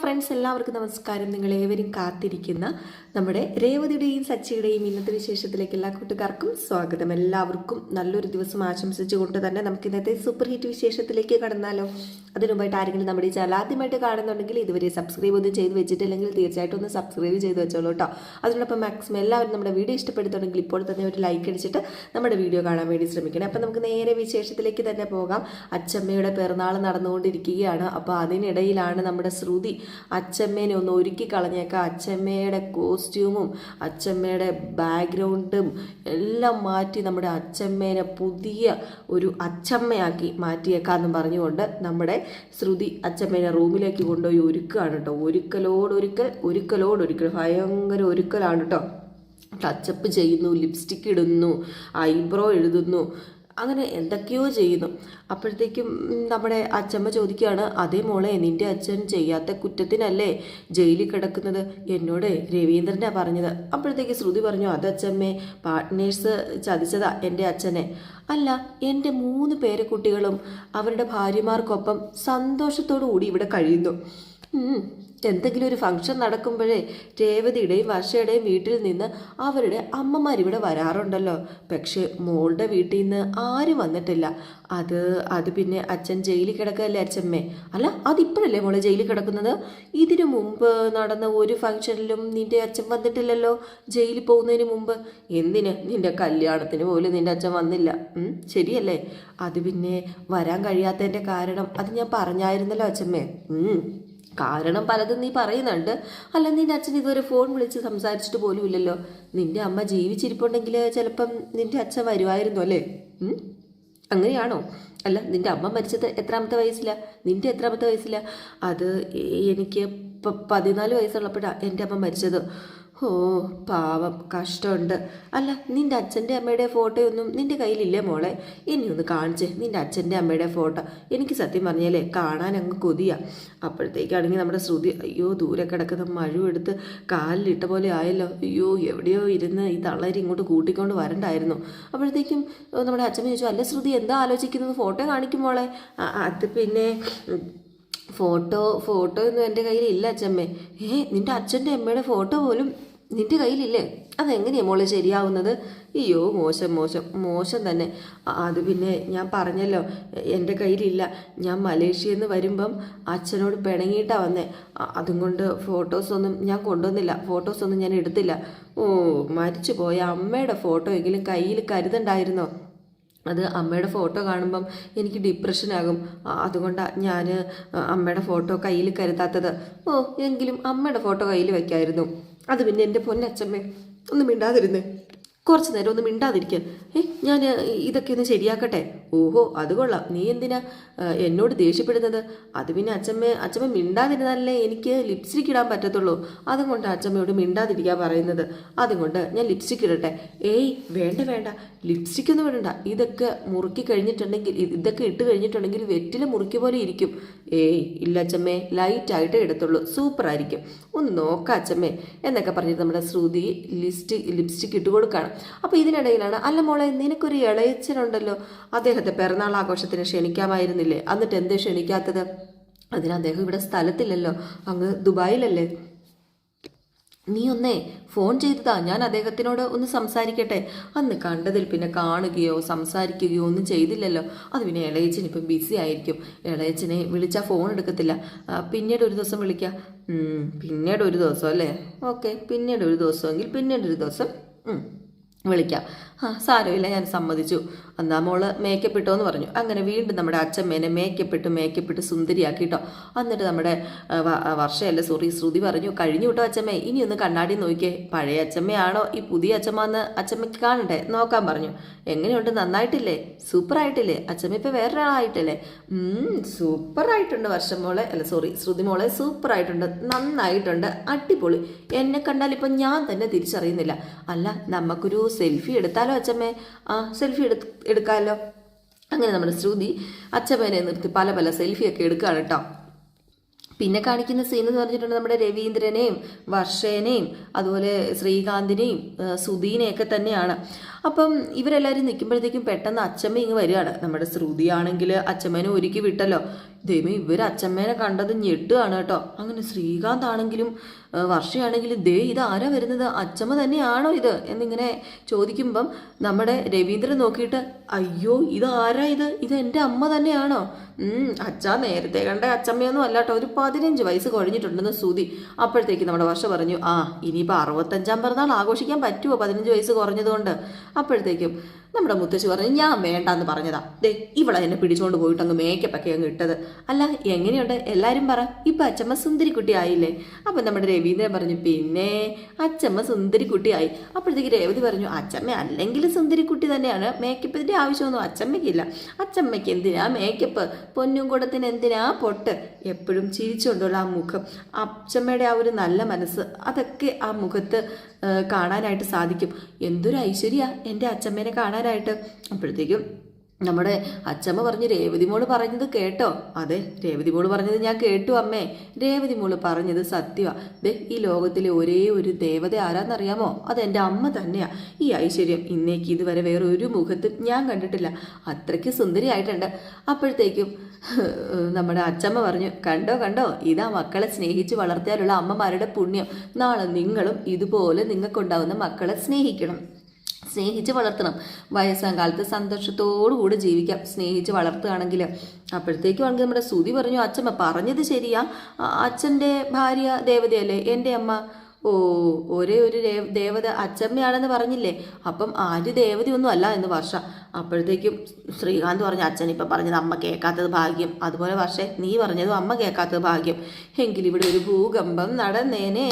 Friends എല്ലാവർക്കും നമസ്കാരം. നിങ്ങൾ ഏവരും കാത്തിരിക്കുന്ന നമ്മുടെ രേവതിയുടെയും സച്ചിയുടെയും ഇന്നത്തെ വിശേഷത്തിലേക്ക് എല്ലാ കൂട്ടുകാർക്കും സ്വാഗതം. എല്ലാവർക്കും നല്ലൊരു ദിവസം ആശംസിച്ചുകൊണ്ട് തന്നെ നമുക്ക് ഇന്നത്തെ സൂപ്പർ ഹിറ്റ് വിശേഷത്തിലേക്ക് കടന്നാലോ. അതിനു മുമ്പായിട്ട് ആരെങ്കിലും നമ്മുടെ ഈ ചാനൽ ആദ്യമായിട്ട് കാണുന്നുണ്ടെങ്കിൽ ഇതുവരെ സബ്സ്ക്രൈബ് ഒന്നും ചെയ്ത് വെച്ചിട്ടില്ലെങ്കിൽ തീർച്ചയായിട്ടും ഒന്ന് സബ്സ്ക്രൈബ് ചെയ്ത് വെച്ചോളൂ കേട്ടോ അതിനോടൊപ്പം മാക്സിമം എല്ലാവരും നമ്മുടെ വീഡിയോ ഇഷ്ടപ്പെടുത്തുണ്ടെങ്കിൽ ഇപ്പോൾ തന്നെ ഒരു ലൈക്ക് അടിച്ചിട്ട് നമ്മുടെ വീഡിയോ കാണാൻ വേണ്ടി ശ്രമിക്കണം. അപ്പം നമുക്ക് നേരെ വിശേഷത്തിലേക്ക് തന്നെ പോകാം. അച്ചമ്മയുടെ പിറന്നാൾ നടന്നുകൊണ്ടിരിക്കുകയാണ്. അപ്പോൾ അതിനിടയിലാണ് നമ്മുടെ ശ്രുതി അച്ചമ്മേനെ ഒന്ന് ഒരുക്കി കളഞ്ഞേക്കാം അച്ചമ്മയുടെ കോസ്റ്റ്യൂമും അച്ചമ്മയുടെ ബാക്ക്ഗ്രൗണ്ടും എല്ലാം മാറ്റി നമ്മുടെ അച്ചമ്മേനെ പുതിയ ഒരു അച്ചമ്മയാക്കി മാറ്റിയേക്കാമെന്ന് പറഞ്ഞുകൊണ്ട് നമ്മുടെ ശ്രുതി അച്ഛമ്മേനെ റൂമിലേക്ക് കൊണ്ടുപോയി ഒരുക്കുകയാണ് കേട്ടോ. ഒരുക്കലോടൊരുക്കൽ ഒരുക്കലോടൊരുക്കൽ ഭയങ്കര ഒരുക്കലാണ് കേട്ടോ. ടച്ചപ്പ് ചെയ്യുന്നു ലിപ്സ്റ്റിക് ഇടുന്നു ഐബ്രോ എഴുതുന്നു. അങ്ങനെ എന്തൊക്കെയോ ചെയ്യുന്നു. അപ്പോഴത്തേക്കും നമ്മുടെ അച്ചമ്മ ചോദിക്കുകയാണ് അതേ മോളെ നിന്റെ അച്ഛൻ ചെയ്യാത്ത കുറ്റത്തിനല്ലേ ജയിലിൽ കിടക്കുന്നത്? എന്നോട് രവീന്ദ്രനാണ് പറഞ്ഞത്. അപ്പോഴത്തേക്ക് ശ്രുതി പറഞ്ഞു അത് അച്ചമ്മേ പാർട്ട്നേഴ്സ് ചതിച്ചതാ എന്റെ അച്ഛനെ. അല്ല എന്റെ മൂന്ന് പേരെ കുട്ടികളും അവരുടെ ഭാര്യമാർക്കൊപ്പം സന്തോഷത്തോടു കൂടി ഇവിടെ കഴിയുന്നു. എന്തെങ്കിലും ഒരു ഫംഗ്ഷൻ നടക്കുമ്പോഴേ രേവതിയുടെയും വർഷയുടെയും വീട്ടിൽ നിന്ന് അവരുടെ അമ്മമാരിവിടെ വരാറുണ്ടല്ലോ. പക്ഷേ മോളുടെ വീട്ടിൽ നിന്ന് ആരും വന്നിട്ടില്ല. അത് അത് പിന്നെ അച്ഛൻ ജയിലിൽ കിടക്കല്ലേ അച്ഛമ്മേ? അല്ല അതിപ്പോഴല്ലേ മോളെ ജയിലിൽ കിടക്കുന്നത്? ഇതിനു മുമ്പ് നടന്ന ഒരു ഫംഗ്ഷനിലും നിന്റെ അച്ഛൻ വന്നിട്ടില്ലല്ലോ ജയിലിൽ പോകുന്നതിന് മുമ്പ്. എന്തിന്? നിന്റെ കല്യാണത്തിന് പോലും നിന്റെ അച്ഛൻ വന്നില്ല. ശരിയല്ലേ? അത് പിന്നെ വരാൻ കഴിയാത്തതിന്റെ കാരണം അത് ഞാൻ പറഞ്ഞായിരുന്നല്ലോ അച്ഛമ്മേ. കാരണം പലതും നീ പറയുന്നുണ്ട്. അല്ല നിന്റെ അച്ഛൻ ഇതുവരെ ഫോൺ വിളിച്ച് സംസാരിച്ചിട്ട് പോലും ഇല്ലല്ലോ. നിന്റെ അമ്മ ജീവിച്ചിരിപ്പുണ്ടെങ്കിൽ ചിലപ്പം നിന്റെ അച്ഛൻ വരുമായിരുന്നു അല്ലേ? അങ്ങനെയാണോ? അല്ല നിന്റെ അമ്മ മരിച്ചത് എത്രാമത്തെ വയസ്സില? നിന്റെ എത്രാമത്തെ വയസ്സില? അത് എനിക്ക് പതിനാല് വയസ്സുള്ളപ്പോഴാണ് എന്റെ അമ്മ മരിച്ചത്. ഓ പാവം. കഷ്ടമുണ്ട്. അല്ല നിന്റെ അച്ഛന്റെ അമ്മയുടെ ഫോട്ടോയൊന്നും നിന്റെ കയ്യിലില്ലേ മോളെ? ഇനി ഒന്ന് കാണിച്ചേ നിന്റെ അച്ഛന്റെ അമ്മയുടെ ഫോട്ടോ. എനിക്ക് സത്യം പറഞ്ഞാലേ കാണാൻ അങ്ങ് കൊതിയാ. അപ്പോഴത്തേക്കാണെങ്കിൽ നമ്മുടെ ശ്രുതി അയ്യോ ദൂരെ കിടക്കുന്ന മഴു എടുത്ത് കാലിലിട്ട പോലെ ആയല്ലോ. അയ്യോ എവിടെയോ ഇരുന്ന് ഈ തള്ളരി ഇങ്ങോട്ട് കൂട്ടിക്കൊണ്ട് വരണ്ടായിരുന്നു. അപ്പോഴത്തേക്കും നമ്മുടെ അച്ഛൻ ചോദിച്ചു അല്ല ശ്രുതി എന്താ ആലോചിക്കുന്നത്? ഫോട്ടോ കാണിക്കും മോളെ. അത് പിന്നെ ഫോട്ടോ ഫോട്ടോ ഒന്നും എന്റെ കയ്യിൽ ഇല്ല അച്ഛമ്മേ. ഏ നിന്റെ അച്ഛന്റെ അമ്മയുടെ ഫോട്ടോ പോലും നിന്റെ കയ്യിലില്ലേ? അതെങ്ങനെയാ മോളെ ശരിയാവുന്നത്? അയ്യോ മോശം മോശം മോശം തന്നെ. അത് പിന്നെ ഞാൻ പറഞ്ഞല്ലോ എന്റെ കയ്യിലില്ല. ഞാൻ മലേഷ്യയിൽ നിന്ന് വരുമ്പം അച്ഛനോട് പിണങ്ങിയിട്ടാണ് വന്നേ. അതും കൊണ്ട് ഫോട്ടോസൊന്നും ഞാൻ കൊണ്ടുവന്നില്ല. ഫോട്ടോസൊന്നും ഞാൻ എടുത്തില്ല. ഓ മരിച്ചു പോയ അമ്മയുടെ ഫോട്ടോ എങ്കിലും കയ്യിൽ കരുതണ്ടായിരുന്നോ? അത് അമ്മയുടെ ഫോട്ടോ കാണുമ്പം എനിക്ക് ഡിപ്രഷനാകും അതുകൊണ്ടാണ് ഞാൻ അമ്മയുടെ ഫോട്ടോ കയ്യിൽ കരുതാത്തത്. ഓ എങ്കിലും അമ്മയുടെ ഫോട്ടോ കയ്യിൽ വെക്കായിരുന്നു. അത് പിന്നെ എന്റെ പൊന്നച്ചമ്മേ ഒന്ന് മിണ്ടാതിരുന്നേ. കുറച്ച് നേരം ഒന്ന് മിണ്ടാതിരിക്കുക ഏ ഞാൻ ഇതൊക്കെ ഒന്ന് ശരിയാക്കട്ടെ? ഓഹോ അത് കൊള്ളാം. നീ എന്തിനാ എന്നോട് ദേഷ്യപ്പെടുന്നത്? അത് പിന്നെ അച്ഛമ്മ അച്ഛമ്മ മിണ്ടാതിരുന്നാലേ എനിക്ക് ലിപ്സ്റ്റിക് ഇടാൻ പറ്റത്തുള്ളൂ. അതുകൊണ്ട് അച്ഛമ്മയോട് മിണ്ടാതിരിക്കാൻ പറയുന്നത്. അതുകൊണ്ട് ഞാൻ ലിപ്സ്റ്റിക് ഇടട്ടെ. ഏയ് വേണ്ട വേണ്ട. ലിപ്സ്റ്റിക് ഒന്നും ഇടണ്ട. ഇതൊക്കെ മുറുക്കി കഴിഞ്ഞിട്ടുണ്ടെങ്കിൽ ഇതൊക്കെ ഇട്ട് കഴിഞ്ഞിട്ടുണ്ടെങ്കിൽ വെറ്റില മുറുക്കി പോലെ ഇരിക്കും. ഏയ് ഇല്ല അച്ഛമ്മേ ലൈറ്റായിട്ടേ ഇടത്തുള്ളൂ. സൂപ്പർ ആയിരിക്കും. ഒന്ന് നോക്കാം അച്ഛമ്മേ എന്നൊക്കെ പറഞ്ഞിട്ട് നമ്മുടെ ശ്രുതി ലിസ്റ്റ് ലിപ്സ്റ്റിക് ഇട്ട് കൊടുക്കുകയാണ് അപ്പോൾ ഇതിനിടയിലാണ് അല്ല മോളെ നിനക്കൊരു ഇളയച്ചനുണ്ടല്ലോ. അദ്ദേഹത്തെ പിറന്നാൾ ആഘോഷത്തിന് ക്ഷണിക്കാമായിരുന്നില്ലേ? എന്നിട്ട് എന്തേ ക്ഷണിക്കാത്തത്? അതിന് അദ്ദേഹം ഇവിടെ സ്ഥലത്തില്ലല്ലോ. അങ്ങ് ദുബായിലല്ലേ? നീ ഒന്നേ ഫോൺ ചെയ്തതാ. ഞാൻ അദ്ദേഹത്തിനോട് ഒന്ന് സംസാരിക്കട്ടെ. അന്ന് കണ്ടതിൽ പിന്നെ കാണുകയോ സംസാരിക്കുകയോ ഒന്നും ചെയ്തില്ലല്ലോ. അത് പിന്നെ ഇളയച്ചൻ ഇപ്പം ബിസി ആയിരിക്കും. ഇളയച്ചനെ വിളിച്ചാൽ ഫോൺ എടുക്കത്തില്ല. പിന്നീട് ഒരു ദിവസം വിളിക്കാം. പിന്നീട് ഒരു ദിവസം അല്ലേ? ഓക്കെ പിന്നീട് ഒരു ദിവസമെങ്കിൽ പിന്നീട് ഒരു ദിവസം വിളിക്കാം. ആ സാരമില്ല ഞാൻ സമ്മതിച്ചു. എന്നാ മോൾ മേക്കപ്പ് ഇട്ടോ എന്ന് പറഞ്ഞു. അങ്ങനെ വീണ്ടും നമ്മുടെ അച്ഛമ്മേനെ മേക്കപ്പ് ഇട്ട് മേക്കപ്പ് സുന്ദരിയാക്കി കേട്ടോ എന്നിട്ട് നമ്മുടെ വർഷയല്ല സോറി ശ്രുതി പറഞ്ഞു കഴിഞ്ഞു കേട്ടോ അച്ഛമ്മേ ഇനി ഒന്ന് കണ്ണാടി നോക്കിയേ പഴയ അച്ഛമ്മയാണോ? ഈ പുതിയ അച്ഛമ്മ എന്ന് അച്ഛമ്മയ്ക്ക് കാണണ്ടേ? നോക്കാൻ പറഞ്ഞു. എങ്ങനെയുണ്ട്? നന്നായിട്ടില്ലേ? സൂപ്പർ ആയിട്ടില്ലേ അച്ഛമ്മ ഇപ്പം വേറൊരാളായിട്ടില്ലേ? സൂപ്പർ ആയിട്ടുണ്ട് വർഷം മോളെ. അല്ല സോറി ശ്രുതി മോളെ സൂപ്പർ ആയിട്ടുണ്ട് നന്നായിട്ടുണ്ട്. അടിപൊളി. എന്നെ കണ്ടാൽ ഇപ്പം ഞാൻ തന്നെ തിരിച്ചറിയുന്നില്ല. അല്ല നമുക്കൊരു സെൽഫി എടുത്താലോ അച്ഛമ്മേ? ആ സെൽഫി എടു എടുക്കാമല്ലോ അങ്ങനെ നമ്മുടെ ശ്രുതി അച്ഛമ്മേനെ നിർത്തി പല പല സെൽഫിയൊക്കെ എടുക്കുകയാണ് കേട്ടോ പിന്നെ കാണിക്കുന്ന സീൻ എന്ന് പറഞ്ഞിട്ടുണ്ടെങ്കിൽ നമ്മുടെ രവീന്ദ്രനെയും വർഷേനെയും അതുപോലെ ശ്രീകാന്തിനെയും സുധീനെയൊക്കെ തന്നെയാണ്. അപ്പം ഇവരെല്ലാവരും നിൽക്കുമ്പോഴത്തേക്കും പെട്ടെന്ന് അച്ചമ്മ ഇങ്ങ് വരികയാണ്. നമ്മുടെ ശ്രുതിയാണെങ്കിൽ അച്ചമ്മേനെ ഒരുക്കി വിട്ടല്ലോ. ദൈവം ഇവർ അച്ചമ്മേനെ കണ്ടത് ഞെട്ടുകയാണ് കേട്ടോ. അങ്ങനെ ശ്രീകാന്ത് ആണെങ്കിലും വർഷയാണെങ്കിലും ദേ ഇത് ആരാ വരുന്നത്? അച്ചമ്മ തന്നെയാണോ ഇത്? എന്നിങ്ങനെ ചോദിക്കുമ്പം നമ്മുടെ രവീന്ദ്രൻ നോക്കിയിട്ട് അയ്യോ ഇത് ആരാ ഇത്? ഇത് എന്റെ അമ്മ തന്നെയാണോ? അച്ഛ നേരത്തെ കണ്ട അച്ചമ്മയൊന്നും അല്ലാട്ടോ ഒരു പതിനഞ്ച് വയസ്സ് കഴിഞ്ഞിട്ടുണ്ടെന്ന് ശ്രുതി. അപ്പോഴത്തേക്ക് നമ്മുടെ വർഷ പറഞ്ഞു ആ ഇനിയിപ്പോൾ അറുപത്തഞ്ചാം പിറന്നാൾ ആഘോഷിക്കാൻ പറ്റുമോ പതിനഞ്ച് വയസ്സ് കുറഞ്ഞതുകൊണ്ട്? അപ്പോഴത്തേക്കും നമ്മുടെ മുത്തശ്ശി പറഞ്ഞു ഞാൻ വേണ്ട എന്ന് പറഞ്ഞതാ. ദേ ഇവിടെ എന്നെ പിടിച്ചുകൊണ്ട് പോയിട്ട് അങ്ങ് മേക്കപ്പൊക്കെ അങ്ങ് ഇട്ടത്. അല്ല എങ്ങനെയുണ്ട്? എല്ലാവരും പറ. ഇപ്പം അച്ചമ്മ സുന്ദരിക്കുട്ടി ആയില്ലേ? അപ്പം നമ്മുടെ രവീന്ദ്രൻ പറഞ്ഞു പിന്നെ അച്ചമ്മ സുന്ദരിക്കുട്ടിയായി അപ്പോഴത്തേക്ക് രേവതി പറഞ്ഞു അച്ചമ്മ അല്ലെങ്കിൽ സുന്ദരിക്കുട്ടി തന്നെയാണ്. മേക്കപ്പിന്റെ ആവശ്യമൊന്നും അച്ചമ്മയ്ക്കില്ല. അച്ചമ്മയ്ക്ക് എന്തിനാ മേക്കപ്പ് പൊന്നും കൂടത്തിന് എന്തിനാ പൊട്ട്? എപ്പോഴും ചിരിച്ചുകൊണ്ടുള്ള ആ മുഖം. അച്ചമ്മയുടെ ആ ഒരു നല്ല മനസ്സ് അതൊക്കെ ആ മുഖത്ത് കാണാനായിട്ട് സാധിക്കും. എന്തൊരു ഐശ്വര്യ എന്റെ അച്ഛമ്മേനെ കാണാനായിട്ട്. അപ്പോഴത്തേക്കും നമ്മുടെ അച്ചമ്മ പറഞ്ഞ് രേവതി മോൾ പറഞ്ഞത് കേട്ടോ. അതെ രേവതി മോൾ പറഞ്ഞത് ഞാൻ കേട്ടു അമ്മേ. രേവതി മോൾ പറഞ്ഞത് സത്യമാണ് ദേ ഈ ലോകത്തിലെ ഒരേ ഒരു ദേവത ആരാന്നറിയാമോ? അത് എന്റെ അമ്മ തന്നെയാ. ഈ ഐശ്വര്യം ഇന്നേക്ക് ഇതുവരെ വേറെ ഒരു മുഖത്തും ഞാൻ കണ്ടിട്ടില്ല. അത്രയ്ക്ക് സുന്ദരിയായിട്ടുണ്ട്. അപ്പോഴത്തേക്കും നമ്മുടെ അച്ചമ്മ പറഞ്ഞു കണ്ടോ കണ്ടോ? ഇതാ മക്കളെ സ്നേഹിച്ച് വളർത്തിയാലുള്ള അമ്മമാരുടെ പുണ്യം. നാളെ നിങ്ങളും ഇതുപോലെ നിങ്ങൾക്കുണ്ടാവുന്ന മക്കളെ സ്നേഹിക്കണം. സ്നേഹിച്ച് വളർത്തണം. വയസ്സാം കാലത്ത് സന്തോഷത്തോടുകൂടി ജീവിക്കാം. സ്നേഹിച്ച് വളർത്തുകയാണെങ്കിൽ അപ്പോഴത്തേക്കും ആണെങ്കിൽ നമ്മുടെ സുതി പറഞ്ഞു അച്ഛമ്മ പറഞ്ഞത് ശരിയാ. അച്ഛന്റെ ഭാര്യ ദേവതയല്ലേ? എന്റെ അമ്മ. ഓ ഒരേ ഒരു ദേവത അച്ചമ്മയാണെന്ന് പറഞ്ഞില്ലേ? അപ്പം ആര് ദേവതയൊന്നും അല്ല എന്ന് വർഷ. അപ്പോഴത്തേക്കും ശ്രീകാന്ത് പറഞ്ഞു അച്ഛൻ ഇപ്പം പറഞ്ഞത് അമ്മ കേൾക്കാത്തത് ഭാഗ്യം. അതുപോലെ പക്ഷേ നീ പറഞ്ഞത് അമ്മ കേൾക്കാത്തത് ഭാഗ്യം. എങ്കിൽ ഇവിടെ ഒരു ഭൂകമ്പം നടന്നേനെ.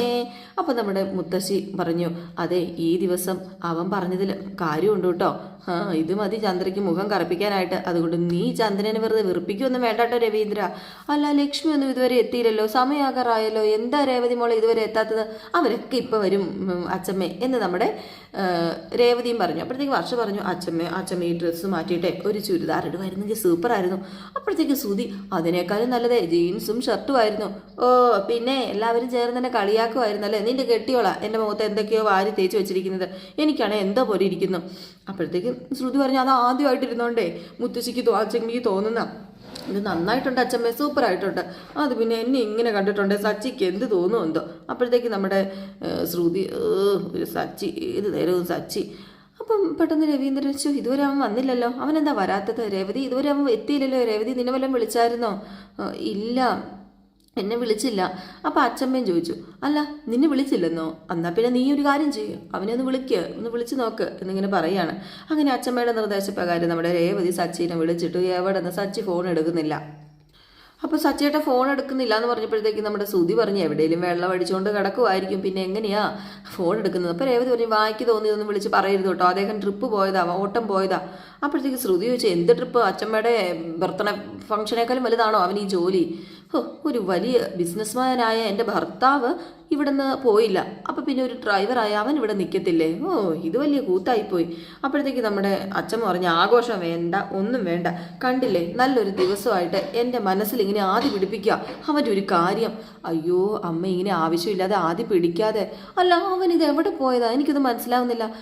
അപ്പം നമ്മുടെ മുത്തശ്ശി പറഞ്ഞു അതെ ഈ ദിവസം അവൻ പറഞ്ഞതിൽ കാര്യമുണ്ട് കേട്ടോ. ആ ഇത് മതി ചന്ദ്രയ്ക്ക് മുഖം കറപ്പിക്കാനായിട്ട്. അതുകൊണ്ട് നീ ചന്ദ്രനെ വെറുതെ വെറുപ്പിക്കൊന്നും വേണ്ടാട്ടോ രവീന്ദ്ര. അല്ല ലക്ഷ്മി ഒന്നും ഇതുവരെ എത്തിയില്ലല്ലോ. സമയാകാറായല്ലോ. എന്താ രേവതി മോളെ ഇതുവരെ എത്താത്തത്? അവരൊക്കെ ഇപ്പം വരും അച്ഛമ്മേ. എന്ന് നമ്മുടെ രേവതിയും പറഞ്ഞു. അപ്പോഴത്തേക്ക് വർഷ പറഞ്ഞു അച്ചമ്മ അച്ചമ്മ ഈ ഡ്രസ്സ് മാറ്റിയിട്ടെ ഒരു ചുരിദാർ ഇടുമായിരുന്നെങ്കിൽ സൂപ്പറായിരുന്നു അപ്പോഴത്തേക്ക് സുതി അതിനേക്കാളും നല്ലതേ ജീൻസും ഷർട്ടും ആയിരുന്നു. ഓ പിന്നെ എല്ലാവരും ചേർന്ന് തന്നെ കളിയാക്കുമായിരുന്നു അല്ലേ നിന്റെ കെട്ടിയോളാ എന്റെ മുഖത്ത് എന്തൊക്കെയോ വാരി തേച്ച് വെച്ചിരിക്കുന്നത്. എനിക്കാണെ എന്തോ പോലെ ഇരിക്കുന്നു. അപ്പോഴത്തേക്ക് ശ്രുതി പറഞ്ഞു അത് ആദ്യമായിട്ടിരുന്നോണ്ടേ മുത്തശ്ശിക്ക് അച്ഛമ്മയ്ക്ക് തോന്നുന്ന ഇത് നന്നായിട്ടുണ്ട് അച്ഛമ്മേ സൂപ്പറായിട്ടുണ്ട്. അത് പിന്നെ എന്നെ ഇങ്ങനെ കണ്ടിട്ടുണ്ട്. സച്ചിക്ക് എന്ത് തോന്നുന്നുണ്ടോ അപ്പോഴത്തേക്ക് നമ്മുടെ ശ്രുതി ഒരു സച്ചി ഏത് നേരവും സച്ചി. അപ്പം പെട്ടെന്ന് രവീന്ദ്രൻ ചോ ഇതുവരെ അവൻ വന്നില്ലല്ലോ. അവൻ എന്താ വരാത്തത്? രേവതി ഇതുവരെ അവൻ എത്തിയില്ലല്ലോ. രേവതി നിന്നെ വല്ലതും വിളിച്ചായിരുന്നോ? "ഏ, ഇല്ല. എന്നെ വിളിച്ചില്ല. അപ്പം അച്ഛമ്മയും ചോദിച്ചു അല്ല നിന്നെ വിളിച്ചില്ലെന്നോ? എന്നാ പിന്നെ നീ ഒരു കാര്യം ചെയ്യും. അവനെ ഒന്ന് വിളിക്ക് ഒന്ന് വിളിച്ചു നോക്ക് എന്നിങ്ങനെ പറയാണ്. അങ്ങനെ അച്ഛമ്മയുടെ നിർദ്ദേശപ്രകാരം നമ്മുടെ രേവതി സച്ചിനെ വിളിച്ചിട്ട് എവിടെ നിന്ന് സച്ചി ഫോൺ എടുക്കുന്നില്ല. അപ്പോൾ സച്ചിയുടെ ഫോൺ എടുക്കുന്നില്ല എന്ന് പറഞ്ഞപ്പോഴത്തേക്ക് നമ്മുടെ സുതി പറഞ്ഞു എവിടെയെങ്കിലും വെള്ളം അടിച്ചുകൊണ്ട് കിടക്കുമായിരിക്കും പിന്നെ എങ്ങനെയാ ഫോൺ എടുക്കുന്നത്? അപ്പോൾ രേവതി പറഞ്ഞു വായിക്ക് തോന്നിയതൊന്നും വിളിച്ച് പറയരുത് കേട്ടോ. അദ്ദേഹം ട്രിപ്പ് പോയതാ ഓട്ടം പോയതാ. അപ്പോഴത്തേക്ക് ശ്രുതി ചോദിച്ചു എന്ത് ട്രിപ്പ് അച്ഛമ്മയുടെ ബർത്ത്ഡേ ഫംഗ്ഷനേക്കാളും വലുതാണോ അവൻ ഈ ജോലി? ഒരു വലിയ ബിസിനസ്മാനായ എന്റെ ഭർത്താവ് ഇവിടുന്ന് പോയില്ല. അപ്പം പിന്നെ ഒരു ഡ്രൈവറായ അവൻ ഇവിടെ നിൽക്കത്തില്ലേ ഓ ഇത് വലിയ കൂത്തായിപ്പോയി. അപ്പോഴത്തേക്ക് നമ്മുടെ അച്ഛൻ പറഞ്ഞ ആഘോഷം വേണ്ട ഒന്നും വേണ്ട. കണ്ടില്ലേ? നല്ലൊരു ദിവസമായിട്ട് എന്റെ മനസ്സിൽ ഇങ്ങനെ ആദ്യ പിടിപ്പിക്കുക. അവന്റെ ഒരു കാര്യം. അയ്യോ അമ്മ ഇങ്ങനെ ആവശ്യമില്ലാതെ ആദ്യ പിടിക്കാതെ. അല്ല അവൻ ഇത് എവിടെ പോയതാ? എനിക്കിത് മനസ്സിലാവുന്നില്ല.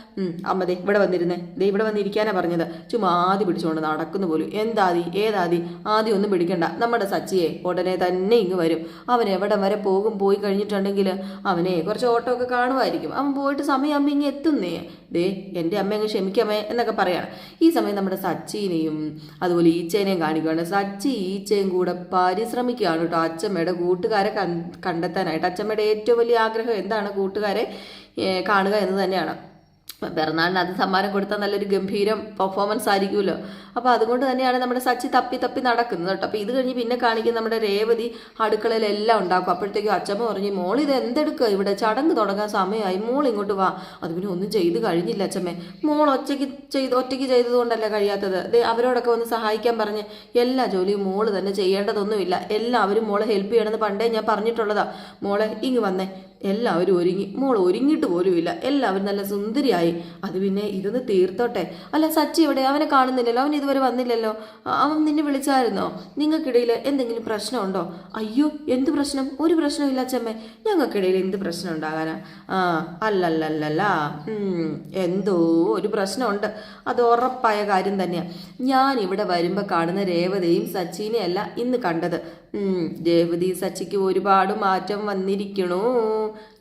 അമ്മ ദേ ഇവിടെ വന്നിരുന്നേ. ദേ ഇവിടെ വന്നിരിക്കാനാ പറഞ്ഞത്. ചുമ്മാ ആദ്യ പിടിച്ചുകൊണ്ട് നടക്കുന്നു പോലും. എന്താതി ഏതാതി ആദ്യം ഒന്നും പിടിക്കണ്ട. നമ്മുടെ സച്ചിയെ ഉടനെ തന്നെ ഇങ്ങ് വരും. അവൻ എവിടെ വരെ പോകും? പോയി കഴിഞ്ഞിട്ടുണ്ടെങ്കിൽ അവനെ കുറച്ച് ഓട്ടോ ഒക്കെ കാണുമായിരിക്കും അവൻ പോയിട്ട് സമയമാകുമ്പോൾ ഇങ്ങനെ എത്തുന്നേ. ദേ എന്റെ അമ്മ അങ്ങ് ക്ഷമിക്കാമേ എന്നൊക്കെ പറയാണ്. ഈ സമയം നമ്മുടെ സച്ചിനെയും അതുപോലെ ഈച്ചേനെയും കാണിക്കുകയാണ് സച്ചി ഈച്ചയും കൂടെ പരിശ്രമിക്കുകയാണ് കേട്ടോ. അച്ചമ്മയുടെ കൂട്ടുകാരെ കണ്ടെത്താനായിട്ട്. അച്ചമ്മയുടെ ഏറ്റവും വലിയ ആഗ്രഹം എന്താണ് കൂട്ടുകാരെ കാണുക എന്ന് തന്നെയാണ്. പിറന്നാളിന് അത് സമ്മാനം കൊടുത്താൽ നല്ലൊരു ഗംഭീരം പെർഫോമൻസ് ആയിരിക്കുമല്ലോ. അപ്പോൾ അതുകൊണ്ട് തന്നെയാണ് നമ്മുടെ സച്ചി തപ്പി തപ്പി നടക്കുന്നത് കേട്ടോ. അപ്പോൾ ഇത് കഴിഞ്ഞ് പിന്നെ കാണിക്കുന്ന നമ്മുടെ രേവതി അടുക്കളയിലെല്ലാം ഉണ്ടാക്കും. അപ്പോഴത്തേക്കും അച്ഛമ്മ പറഞ്ഞു മോൾ ഇത് എന്തെടുക്കുക ഇവിടെ? ചടങ്ങ് തുടങ്ങാൻ സമയമായി. മോൾ ഇങ്ങോട്ട് വാ. അത് പിന്നെ ഒന്നും ചെയ്ത് കഴിഞ്ഞില്ല അച്ഛമ്മേ മോൾ ഒറ്റയ്ക്ക് ചെയ്ത് ഒറ്റയ്ക്ക് ചെയ്തതുകൊണ്ടല്ല കഴിയാത്തത്. അവരോടൊക്കെ ഒന്ന് സഹായിക്കാൻ പറഞ്ഞ് എല്ലാ ജോലിയും മോൾ തന്നെ ചെയ്യേണ്ടതൊന്നുമില്ല. എല്ലാവരും മോളെ ഹെൽപ്പ് ചെയ്യണമെന്ന് പണ്ടേ ഞാൻ പറഞ്ഞിട്ടുള്ളതാ. മോളെ ഇങ്ങ് വന്നേ. എല്ലാവരും ഒരുങ്ങി. മോൾ ഒരുങ്ങിയിട്ട് പോലുമില്ല. എല്ലാവരും നല്ല സുന്ദരിയായി. അത് പിന്നെ ഇതൊന്ന് തീർത്തോട്ടെ. അല്ല സച്ചി എവിടെ അവനെ കാണുന്നില്ലല്ലോ. അവൻ ഇതുവരെ വന്നില്ലല്ലോ. അവൻ നിന്നെ വിളിച്ചായിരുന്നോ? നിങ്ങൾക്കിടയിൽ എന്തെങ്കിലും പ്രശ്നമുണ്ടോ? അയ്യോ എന്ത് പ്രശ്നം? ഒരു പ്രശ്നമില്ല അച്ഛമ്മേ ഞങ്ങൾക്കിടയിൽ എന്ത് പ്രശ്നം ഉണ്ടാകാനാ? ആ അല്ലല്ലല്ലല്ല. ഉം, എന്തോ ഒരു പ്രശ്നമുണ്ട്. അത് ഉറപ്പായ കാര്യം തന്നെയാണ് ഞാൻ ഇവിടെ വരുമ്പോൾ കാണുന്ന രേവതയും സച്ചിനെയല്ല ഇന്ന് കണ്ടത്. രേവതി സച്ചിക്ക് ഒരുപാട് മാറ്റം വന്നിരിക്കണു.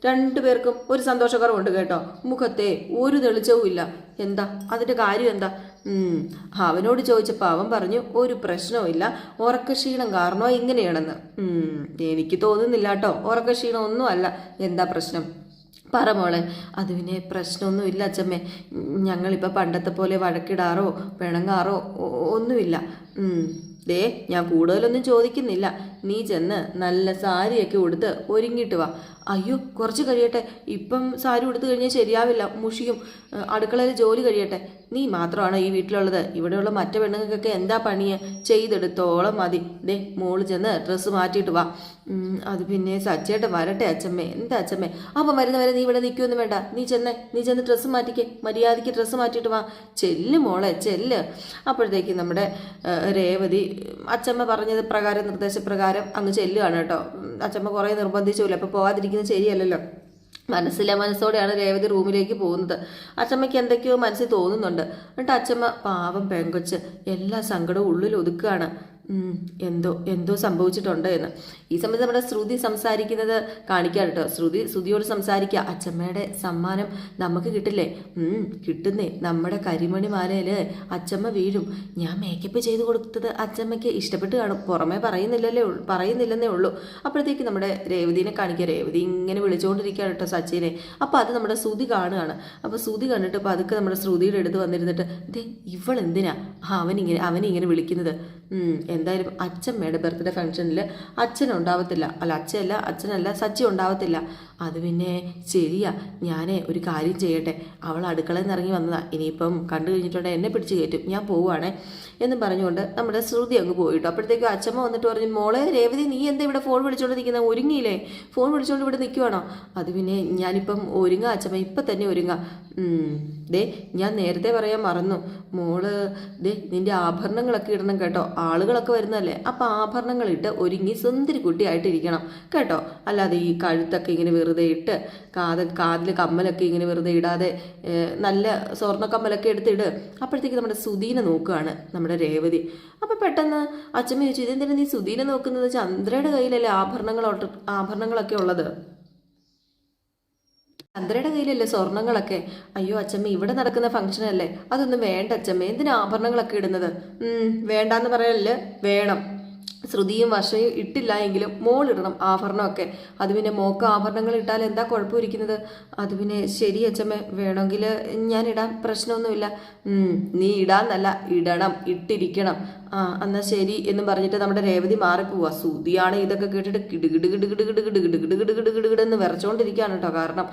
രണ്ടുപേർക്കും ഒരു സന്തോഷക്കുറവുണ്ട് കേട്ടോ. മുഖത്തെ ഒരു തെളിച്ചവും ഇല്ല. എന്താ? അതിന്റെ കാര്യം എന്താ? അവനോട് ചോദിച്ചപ്പോൾ അവൻ പറഞ്ഞു ഒരു പ്രശ്നവുമില്ല ഉറക്കക്ഷീണം കാരണോ ഇങ്ങനെയാണെന്ന്. എനിക്ക് തോന്നുന്നില്ല കേട്ടോ. ഉറക്കക്ഷീണം ഒന്നും അല്ല. എന്താ പ്രശ്നം? പറ മോളെ. അത് പിന്നെ പ്രശ്നമൊന്നുമില്ല അച്ഛമ്മേ ഞങ്ങളിപ്പോൾ പണ്ടത്തെ പോലെ വഴക്കിടാറോ പിണങ്ങാറോ ഒന്നുമില്ല. ദേ ഞാൻ കൂടുതലൊന്നും ചോദിക്കുന്നില്ല. നീ ചെന്ന് നല്ല സാരിയൊക്കെ ഉടുത്ത് ഒരുങ്ങിയിട്ട് വാ. അയ്യോ കുറച്ച് കഴിയട്ടെ. ഇപ്പം സാരി ഉടുത്ത് കഴിഞ്ഞാൽ ശരിയാവില്ല. മുഷിയും അടുക്കളയിൽ ജോലി കഴിയട്ടെ. നീ മാത്രമാണ് ഈ വീട്ടിലുള്ളത്? ഇവിടെയുള്ള മറ്റു പെണ്ണുങ്ങൾക്കൊക്കെ എന്താ പണിയെ ചെയ്തെടുത്തോളം മതി. ദേ മോൾ ചെന്ന് ഡ്രസ്സ് മാറ്റിയിട്ട് വാ. അത് പിന്നെ സച്ചേട്ടൻ വരട്ടെ അച്ഛമ്മേ എന്താ അച്ഛമ്മേ അപ്പം വരുന്നവരെ നീ ഇവിടെ നിൽക്കുമെന്ന് വേണ്ട. നീ ചെന്നേ നീ ചെന്ന് ഡ്രസ്സ് മാറ്റിക്കേ. മര്യാദയ്ക്ക് ഡ്രസ്സ് മാറ്റിയിട്ട് വാ. ചെല്ല് മോളെ ചെല്ല്. അപ്പോഴത്തേക്ക് നമ്മുടെ രേവതി അച്ഛമ്മ പറഞ്ഞത് പ്രകാരം നിർദ്ദേശപ്രകാരം അങ്ങ് ചെല്ലുകയാണ് കേട്ടോ. അച്ചമ്മ കുറേ നിർബന്ധിച്ചില്ല അപ്പോൾ പോവാതിരിക്കുന്നത് ശരിയല്ലല്ലോ. മനസ്സിലെ മനസ്സോടെയാണ് രേവതി റൂമിലേക്ക് പോകുന്നത്. അച്ചമ്മയ്ക്ക് എന്തൊക്കെയോ മനസ്സിൽ തോന്നുന്നുണ്ട്. എന്നിട്ട് അച്ചമ്മ പാവം പെങ്കൊച്ച് എല്ലാ സങ്കടവും ഉള്ളിൽ ഒതുക്കുകയാണ്. എന്തോ എന്തോ സംഭവിച്ചിട്ടുണ്ട് എന്ന്. ഈ സമയത്ത് നമ്മുടെ ശ്രുതി സംസാരിക്കുന്നത് കാണിക്കാൻ കേട്ടോ. ശ്രുതി ശ്രുതിയോട് സംസാരിക്കുക. അച്ചമ്മയുടെ സമ്മാനം നമുക്ക് കിട്ടില്ലേ? കിട്ടുന്നേ. നമ്മുടെ കരിമണി മാലയിൽ അച്ചമ്മ വീഴും. ഞാൻ മേക്കപ്പ് ചെയ്ത് കൊടുത്തത് അച്ചമ്മയ്ക്ക് ഇഷ്ടപ്പെട്ട് കാണും. പുറമേ പറയുന്നില്ലല്ലേ പറയുന്നില്ലെന്നേ ഉള്ളൂ. അപ്പോഴത്തേക്ക് നമ്മുടെ രേവതിനെ കാണിക്കുക. രേവതി ഇങ്ങനെ വിളിച്ചുകൊണ്ടിരിക്കുകയാണ് കേട്ടോ സച്ചിനെ. അപ്പോൾ അത് നമ്മുടെ ശ്രുതി കാണുകയാണ്. അപ്പോൾ ശ്രുതി കണ്ടിട്ട് പതുക്കെ നമ്മുടെ ശ്രുതിയുടെ അടുത്ത് വന്നിരുന്നിട്ട് ദേ ഇവൾ എന്തിനാ? അവനിങ്ങനെ അവനിങ്ങനെ വിളിക്കുന്നത്. എന്തായാലും അച്ഛമ്മയുടെ ബർത്ത്ഡേ ഫംഗ്ഷനിൽ അച്ഛൻ ഉണ്ടാവത്തില്ല. അല്ല അച്ഛയല്ല അച്ഛനല്ല സച്ചി ഉണ്ടാവത്തില്ല. അത് പിന്നെ ശരിയാ ഞാൻ ഒരു കാര്യം ചെയ്യട്ടെ. അവൾ അടുക്കളയിൽ നിന്ന് ഇറങ്ങി വന്നതാ. ഇനിയിപ്പം കണ്ടു കഴിഞ്ഞിട്ടുണ്ടെങ്കിൽ എന്നെ പിടിച്ച് കയറ്റും. ഞാൻ പോവുകയാണേ എന്ന് പറഞ്ഞുകൊണ്ട് നമ്മുടെ ശ്രുതി അങ്ങ് പോയിട്ടു. അപ്പോഴത്തേക്കും അച്ഛമ്മ വന്നിട്ട് പറഞ്ഞു മോളെ രേവതി നീ എന്താ ഇവിടെ ഫോൺ വിളിച്ചുകൊണ്ട് നിൽക്കുന്ന ഒരുങ്ങിയില്ലേ? ഫോൺ വിളിച്ചുകൊണ്ട് ഇവിടെ നിൽക്കുവാണോ അത് പിന്നെ ഞാനിപ്പം ഒരുങ്ങ അച്ഛമ്മ ഇപ്പം തന്നെ ഒരുങ്ങ. ദേ ഞാൻ നേരത്തെ പറയാൻ മറന്നു. മോൾ ദേ നിന്റെ ആഭരണങ്ങളൊക്കെ ഇടണം കേട്ടോ. ആളുകളൊക്കെ വരുന്നതല്ലേ. അപ്പം ആഭരണങ്ങളിട്ട് ഒരുങ്ങി സുന്ദരി കുട്ടിയായിട്ടിരിക്കണം കേട്ടോ. അല്ലാതെ ഈ കഴുത്തൊക്കെ ഇങ്ങനെ വെറുതെ ഇട്ട് കാത് കാതിൽ കമ്മലൊക്കെ ഇങ്ങനെ വെറുതെ ഇടാതെ നല്ല സ്വർണ കമ്മലൊക്കെ എടുത്തിട്. അപ്പോഴത്തേക്ക് നമ്മുടെ സുധീനെ നോക്കുകയാണ് നമ്മുടെ രേവതി. അപ്പോൾ പെട്ടെന്ന് അച്ഛമ്മ ചോദിച്ചു ഇതെന്തിനാണ് നീ സുധീനെ നോക്കുന്നത്? ചന്ദ്രയുടെ കയ്യിലല്ലേ ആഭരണങ്ങൾ ആഭരണങ്ങളൊക്കെ ഉള്ളത്? ചന്ദ്രയുടെ കയ്യിലല്ലേ സ്വർണങ്ങളൊക്കെ? അയ്യോ അച്ഛമ്മ ഇവിടെ നടക്കുന്ന ഫംഗ്ഷൻ അല്ലേ? അതൊന്നും വേണ്ട അച്ഛമ്മ. എന്തിനാ ആഭരണങ്ങളൊക്കെ ഇടുന്നത്? വേണ്ടാന്ന് പറയല്ലേ വേണം. ശ്രുതിയും വർഷയും ഇട്ടില്ല എങ്കിലും മോളിടണം ആഭരണമൊക്കെ. അത് പിന്നെ മോക്ക് ആഭരണങ്ങൾ ഇട്ടാൽ എന്താ കുഴപ്പമിരിക്കുന്നത്? അത് പിന്നെ ശരി അച്ഛമ്മ വേണമെങ്കിൽ ഞാൻ ഇടാം പ്രശ്നമൊന്നുമില്ല. നീ ഇടാന്നല്ല ഇടണം ഇട്ടിരിക്കണം. ആ എന്നാ ശരി എന്ന് പറഞ്ഞിട്ട് നമ്മുടെ രേവതി മാറിപ്പോവുക സൂതിയാണ് ഇതൊക്കെ കേട്ടിട്ട് കിടുകിട് കിടുകിട് കിടുകിട് കിടുകിട് കിടുകിട് എന്ന് വിറച്ചുകൊണ്ടിരിക്കുകയാണ് കേട്ടോ കാരണം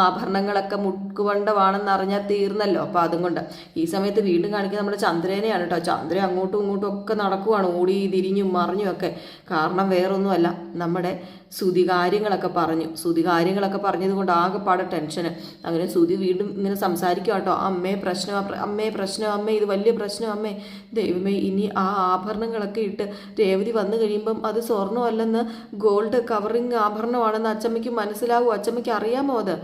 ആഭരണങ്ങളൊക്കെ മുട്ടുകൊണ്ടവാണെന്ന് അറിഞ്ഞാൽ തീർന്നല്ലോ അപ്പോൾ അതും കൊണ്ട് ഈ സമയത്ത് വീണ്ടും കാണിക്കുക നമ്മുടെ ചന്ദ്രനെയാണ് കേട്ടോ ചന്ദ്രൻ അങ്ങോട്ടും ഇങ്ങോട്ടും ഒക്കെ നടക്കുവാണ് ഓടി തിരിഞ്ഞും മറിഞ്ഞും ഒക്കെ കാരണം വേറൊന്നുമല്ല നമ്മുടെ സുതി കാര്യങ്ങളൊക്കെ പറഞ്ഞു സുതി കാര്യങ്ങളൊക്കെ പറഞ്ഞത് കൊണ്ട് ആകെപ്പാടെ ടെൻഷന് അങ്ങനെ സുതി വീണ്ടും ഇങ്ങനെ സംസാരിക്കുക കേട്ടോ അമ്മേ പ്രശ്നം അമ്മേ പ്രശ്നം അമ്മേ ഇത് വലിയ പ്രശ്നം അമ്മേ ദൈവമേ ഇനി ആ ആഭരണങ്ങളൊക്കെ ഇട്ട് രേവതി വന്നു കഴിയുമ്പം അത് സ്വർണമല്ലെന്ന് ഗോൾഡ് കവറിങ് ആഭരണമാണെന്ന് അച്ചമ്മയ്ക്ക് മനസ്സിലാവും. അച്ചമ്മയ്ക്ക് അറിയാമോ അത്?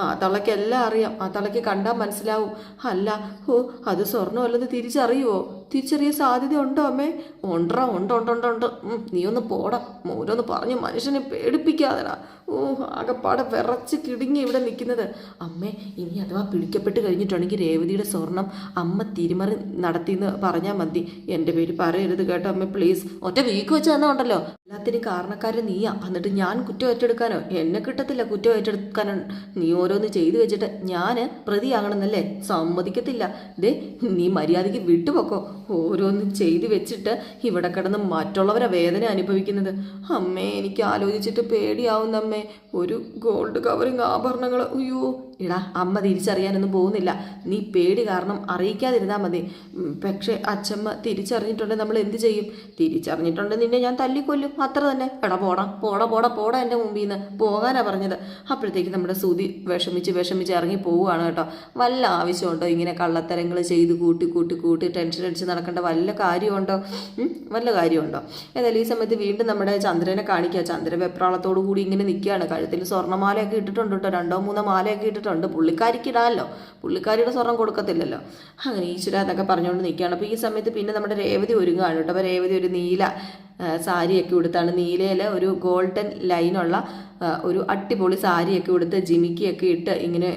ആ തളയ്ക്ക് എല്ലാം അറിയാം. ആ തളയ്ക്ക് കണ്ടാൽ മനസ്സിലാവും. അല്ല ഓ അത് സ്വർണമല്ലെന്ന് തിരിച്ചറിയുവോ? തിരിച്ചറിയാൻ സാധ്യത ഉണ്ടോ അമ്മേ ഉണ്ടോ ഉണ്ട് ഉണ്ട് ഉണ്ട്. ഉണ്ട് നീ ഒന്ന് പോടാ. മോരൊന്ന് പറഞ്ഞ് മനുഷ്യനെ പേടിപ്പിക്കാതെടാ. ഓ ആകെപ്പാടെ വിറച്ച് കിടുങ്ങി ഇവിടെ നിൽക്കുന്നത്. അമ്മേ ഇനി അഥവാ പിടിക്കപ്പെട്ട് കഴിഞ്ഞിട്ടുണ്ടെങ്കിൽ രേവതിയുടെ സ്വർണം അമ്മ തിരിമറി നടത്തിയെന്ന് പറഞ്ഞാൽ മതി. എന്റെ പേര് പറയരുത് കേട്ടോ അമ്മ പ്ലീസ് ഒറ്റ വീക്ക് വെച്ച് തന്നെ ഉണ്ടല്ലോ. എല്ലാത്തിനും കാരണക്കാരൻ നീയാ. എന്നിട്ട് ഞാൻ കുറ്റം ഏറ്റെടുക്കാനോ? എന്നെ കിട്ടത്തില്ല കുറ്റം ഏറ്റെടുക്കാനോ. നീ ഓരോന്ന് ചെയ്തു വെച്ചിട്ട് ഞാൻ പ്രതിയാകണമെന്നല്ലേ? സമ്മതിക്കത്തില്ല. ദേ നീ മര്യാദയ്ക്ക് വിട്ടുപോക്കോ. ഓരോന്നും ചെയ്തു വെച്ചിട്ട് ഇവിടെ കിടന്ന് മറ്റുള്ളവരെ വേദന അനുഭവിക്കുന്നത്. അമ്മേ എനിക്ക് ആലോചിച്ചിട്ട് പേടിയാവുന്ന അമ്മേ ഒരു ഗോൾഡ് കവറിങ് ആഭരണങ്ങൾ. അയ്യോ എടാ അമ്മ തിരിച്ചറിയാനൊന്നും പോകുന്നില്ല. നീ പേടി കാരണം അറിയിക്കാതിരുന്നാൽ മതി. പക്ഷേ അച്ഛമ്മ തിരിച്ചറിഞ്ഞിട്ടുണ്ടെങ്കിൽ നമ്മൾ എന്ത് ചെയ്യും? തിരിച്ചറിഞ്ഞിട്ടുണ്ടെങ്കിൽ നിന്നെ ഞാൻ തല്ലിക്കൊല്ലും. അത്ര തന്നെ. എടാ പോടാ പോടാ പോടാ പോടാ എന്റെ മുമ്പിൽ നിന്ന് പോകാനാ പറഞ്ഞത്. അപ്പോഴത്തേക്ക് നമ്മുടെ സുതി വിഷമിച്ച് വിഷമിച്ച് ഇറങ്ങി പോവുകയാണ് കേട്ടോ. വല്ല ആവശ്യമുണ്ടോ? ഇങ്ങനെ കള്ളത്തരങ്ങൾ ചെയ്ത് കൂട്ടി കൂട്ടി കൂട്ടി ടെൻഷൻ അടിച്ച് നടക്കേണ്ട വല്ല കാര്യമുണ്ടോ? വല്ല കാര്യമുണ്ടോ? ഏതായാലും ഈ സമയത്ത് വീണ്ടും നമ്മുടെ ചന്ദ്രനെ കാണിക്കുക. ചന്ദ്രൻ വെപ്രാളത്തോടു കൂടി ഇങ്ങനെ നിൽക്കുകയാണ്. കഴുത്തിൽ സ്വർണമാലയൊക്കെ ഇട്ടിട്ടുണ്ട് കേട്ടോ. രണ്ടോ മൂന്നോ മാലയൊക്കെ ഇട്ടിട്ടുണ്ട് പുള്ളിക്കാരിക്ക് ഇടാമല്ലോ. പുള്ളിക്കാരിയുടെ സ്വർണം കൊടുക്കത്തില്ലല്ലോ. അങ്ങനെ ഈശ്വര എന്നൊക്കെ പറഞ്ഞുകൊണ്ട് നിൽക്കുകയാണ്. അപ്പോൾ ഈ സമയത്ത് പിന്നെ നമ്മുടെ രേവതി ഒരുങ്ങുകയാണ് കേട്ടോ. അപ്പോൾ രേവതി ഒരു നീല സാരിയൊക്കെ ഉടുത്താണ്. നീലയിൽ ഒരു ഗോൾഡൻ ലൈനുള്ള ഒരു അടിപൊളി സാരിയൊക്കെ ഉടുത്ത് ജിമിക്കിയൊക്കെ ഇട്ട് ഇങ്ങനെ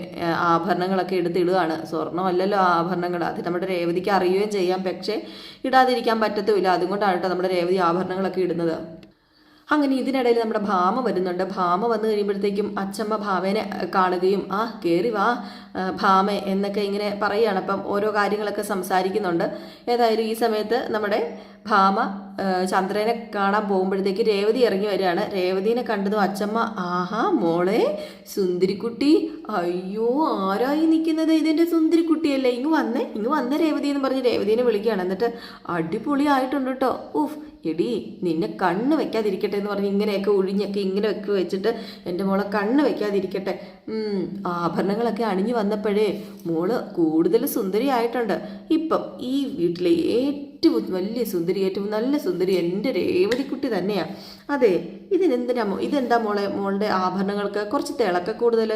ആഭരണങ്ങളൊക്കെ എടുത്ത് ഇടുകയാണ്. സ്വർണമല്ലല്ലോ ആഭരണങ്ങൾ അത് നമ്മുടെ രേവതിക്ക് അറിയുകയും ചെയ്യാം. പക്ഷേ ഇടാതിരിക്കാൻ പറ്റത്തുമില്ല. അതുകൊണ്ടാണ് കേട്ടോ നമ്മുടെ രേവതി ആഭരണങ്ങളൊക്കെ ഇടുന്നത്. അങ്ങനെ ഇതിനിടയിൽ നമ്മുടെ ഭാമ വരുന്നുണ്ട്. ഭാമ വന്നു കഴിയുമ്പോഴത്തേക്കും അച്ചമ്മ ഭാവേനെ കാണുകയും ആ കയറി വാ ഭാമ എന്നൊക്കെ ഇങ്ങനെ പറയുകയാണ്. അപ്പം ഓരോ കാര്യങ്ങളൊക്കെ സംസാരിക്കുന്നുണ്ട്. ഏതായാലും ഈ സമയത്ത് നമ്മുടെ ഭാമ ചന്ദ്രനെ കാണാൻ പോകുമ്പോഴത്തേക്ക് രേവതി ഇറങ്ങി വരികയാണ്. രേവതിനെ കണ്ടതും അച്ചമ്മ ആഹാ മോളെ സുന്ദരിക്കുട്ടി അയ്യോ ആരായി നിൽക്കുന്നത് ഇതിന്റെ സുന്ദരിക്കുട്ടിയല്ലേ? ഇങ്ങ് വന്നേ ഇങ്ങ് വന്ന രേവതി എന്ന് പറഞ്ഞ് രേവതിനെ വിളിക്കുകയാണ്. എന്നിട്ട് അടിപൊളിയായിട്ടുണ്ട് കേട്ടോ ഉഫ് എടി നിന്നെ കണ്ണ് വെക്കാതിരിക്കട്ടെ എന്ന് പറഞ്ഞ് ഇങ്ങനെയൊക്കെ ഒഴിഞ്ഞൊക്കെ ഇങ്ങനെ വെക്കി വെച്ചിട്ട് എന്റെ മോളെ കണ്ണ് വെക്കാതിരിക്കട്ടെ. ആഭരണങ്ങളൊക്കെ അണിഞ്ഞു വന്നപ്പോഴേ മോൾ കൂടുതൽ സുന്ദരിയായിട്ടുണ്ട്. ഇപ്പം ഈ വീട്ടിലെ ഏറ്റവും വലിയ സുന്ദരി ഏറ്റവും നല്ല സുന്ദരി എന്റെ രേവതിക്കുട്ടി തന്നെയാണ് അതെ ഇതിനെന്തിനാ ഇതെന്താ മോളെ മോളുടെ ആഭരണങ്ങൾക്ക്? കുറച്ച് തിളക്ക കൂടുതൽ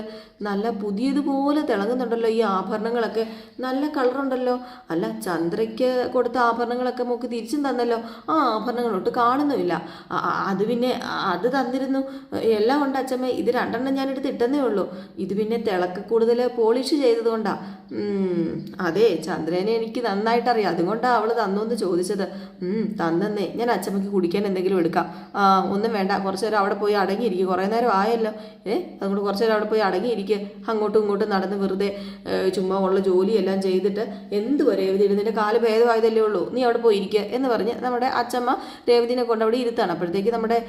നല്ല പുതിയതുപോലെ തിളങ്ങുന്നുണ്ടല്ലോ ഈ ആഭരണങ്ങളൊക്കെ. നല്ല കളറുണ്ടല്ലോ. അല്ല ചന്ദ്രയ്ക്ക് കൊടുത്ത ആഭരണങ്ങളൊക്കെ മോക്ക് തിരിച്ചും തന്നല്ലോ. ആ ആഭരണങ്ങളൊട്ട് കാണുന്നുമില്ല. അത് പിന്നെ അത് തന്നിരുന്നു. എല്ലാം ഉണ്ട് അച്ഛമ്മ. ഇത് രണ്ടെണ്ണം ഞാനെടുത്ത് ഇട്ടെന്നേ ഉള്ളൂ. ഇത് പിന്നെ തിളക്ക കൂടുതൽ പോളിഷ് ചെയ്തതുകൊണ്ടാ. അതെ ചന്ദ്രനെ എനിക്ക് നന്നായിട്ടറിയാം. അതുകൊണ്ടാണ് അവൾ തന്നു എന്ന് ചോദിച്ചത് തന്നെന്നേ. ഞാൻ അച്ഛമ്മയ്ക്ക് കുടിക്കാൻ എന്തെങ്കിലും എടുക്കാം. ആ ഒന്നും വേണ്ട കുറച്ച് നേരം അവിടെ പോയി അടങ്ങിയിരിക്കുക കുറേ നേരം ആയല്ലോ. ഏ അതുകൊണ്ട് കുറച്ച് നേരം അവിടെ പോയി അടങ്ങിയിരിക്കുക അങ്ങോട്ടും ഇങ്ങോട്ടും നടന്ന് വെറുതെ ചുമ്മാ ഉള്ള ജോലിയെല്ലാം ചെയ്തിട്ട് എന്ത് വരെ രേവതി ഇരുന്നിന്റെ കാൽ ഭേദമായതല്ലേ ഉള്ളൂ. നീ അവിടെ പോയി ഇരിക്കുക എന്ന് പറഞ്ഞ് നമ്മുടെ അച്ഛമ്മ രേവതിനെ കൊണ്ട് അവിടെ ഇരുത്താണ്. അപ്പോഴത്തേക്ക് നമ്മുടെ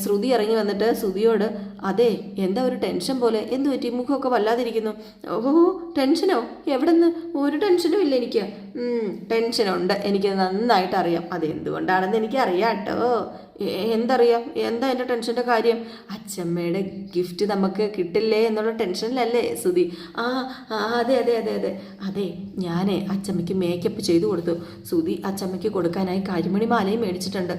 ശ്രുതി ഇറങ്ങി വന്നിട്ട് ശ്രുതിയോട് അതെ എന്താ ഒരു ടെൻഷൻ പോലെ? എന്ത് പറ്റി? മുഖമൊക്കെ വല്ലാതിരിക്കുന്നു. ഓഹോ ടെൻഷനോ? എവിടെ നിന്ന് ഒരു ടെൻഷനും ഇല്ല എനിക്ക്. ടെൻഷനുണ്ട് എനിക്ക് നന്നായിട്ട് അറിയാം അത് എന്തുകൊണ്ടാണെന്ന് എനിക്ക് അറിയാം കേട്ടോ എന്തറിയാം? എന്താ എന്റെ ടെൻഷന്റെ കാര്യം? അച്ചമ്മയുടെ ഗിഫ്റ്റ് നമുക്ക് കിട്ടില്ലേ എന്നുള്ള ടെൻഷനിലല്ലേ സുധി? ആ ആ, അതെ അതെ അതെ അതെ. അതെ ഞാൻ അച്ചമ്മയ്ക്ക് മേക്കപ്പ് ചെയ്തു കൊടുത്തു. സുധി അച്ചമ്മയ്ക്ക് കൊടുക്കാനായി കരിമണി മാലയും മേടിച്ചിട്ടുണ്ട്.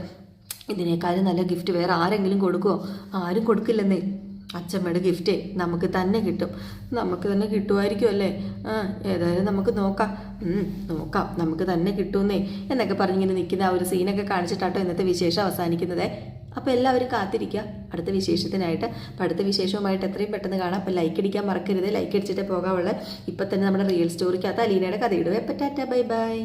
ഇതിനേക്കാളും നല്ല ഗിഫ്റ്റ് വേറെ ആരെങ്കിലും കൊടുക്കുമോ ആരും കൊടുക്കില്ലെന്നേ. അച്ചമ്മയുടെ ഗിഫ്റ്റേ നമുക്ക് തന്നെ കിട്ടും. നമുക്ക് തന്നെ കിട്ടുമായിരിക്കും അല്ലേ? ആ ഏതായാലും നമുക്ക് നോക്കാം. നോക്കാം. നമുക്ക് തന്നെ കിട്ടുമെന്നേ എന്നൊക്കെ പറഞ്ഞിങ്ങനെ നിൽക്കുന്ന ആ ഒരു സീനൊക്കെ കാണിച്ചിട്ടാട്ടോ ഇന്നത്തെ വിശേഷം അവസാനിക്കുന്നത്. അപ്പോൾ എല്ലാവരും കാത്തിരിക്കുക. അടുത്ത വിശേഷത്തിനായിട്ട്. അപ്പോൾ അടുത്ത വിശേഷവുമായിട്ട് എത്രയും പെട്ടെന്ന് കാണാം. അപ്പോൾ ലൈക്ക് അടിക്കാൻ മറക്കരുത്. ലൈക്ക് അടിച്ചിട്ട് പോകാവുള്ളത് ഇപ്പം തന്നെ നമ്മുടെ റിയൽ സ്റ്റോറിക്കകത്ത് അലീനയുടെ കഥയിടുവേ പറ്റാറ്റ ബൈ ബൈ